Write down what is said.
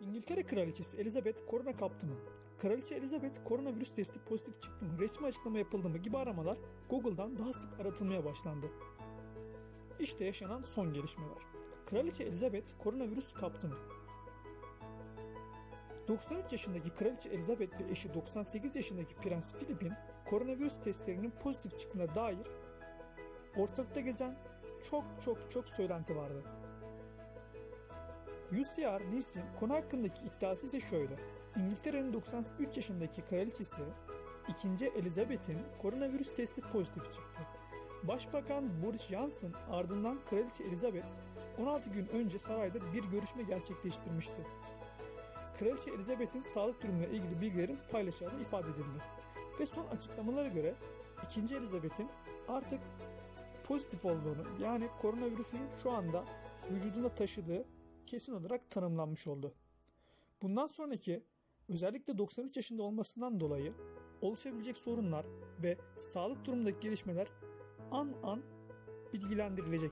İngiltere Kraliçesi Elizabeth korona kaptı mı? Kraliçe Elizabeth koronavirüs testi pozitif çıktı mı? Resmi açıklama yapıldı mı? gibi aramalar Google'dan daha sık aratılmaya başlandı. İşte yaşanan son gelişmeler. Kraliçe Elizabeth koronavirüs kaptı mı? 93 yaşındaki Kraliçe Elizabeth ve eşi 98 yaşındaki Prens Philip'in koronavirüs testlerinin pozitif çıktığına dair ortalıkta gezen çok çok çok söylenti vardı. UCR News'in konu hakkındaki iddiası ise şöyle. İngiltere'nin 93 yaşındaki kraliçesi 2. Elizabeth'in koronavirüs testi pozitif çıktı. Başbakan Boris Johnson ardından Kraliçe Elizabeth 16 gün önce sarayda bir görüşme gerçekleştirmişti. Kraliçe Elizabeth'in sağlık durumuyla ilgili bilgilerin paylaşıldığı ifade edildi. Ve son açıklamalara göre 2. Elizabeth'in artık pozitif olduğunu yani koronavirüsün şu anda vücudunda taşıdığı kesin olarak tanımlanmış oldu. Bundan sonraki özellikle 93 yaşında olmasından dolayı oluşabilecek sorunlar ve sağlık durumundaki gelişmeler an an bilgilendirilecek.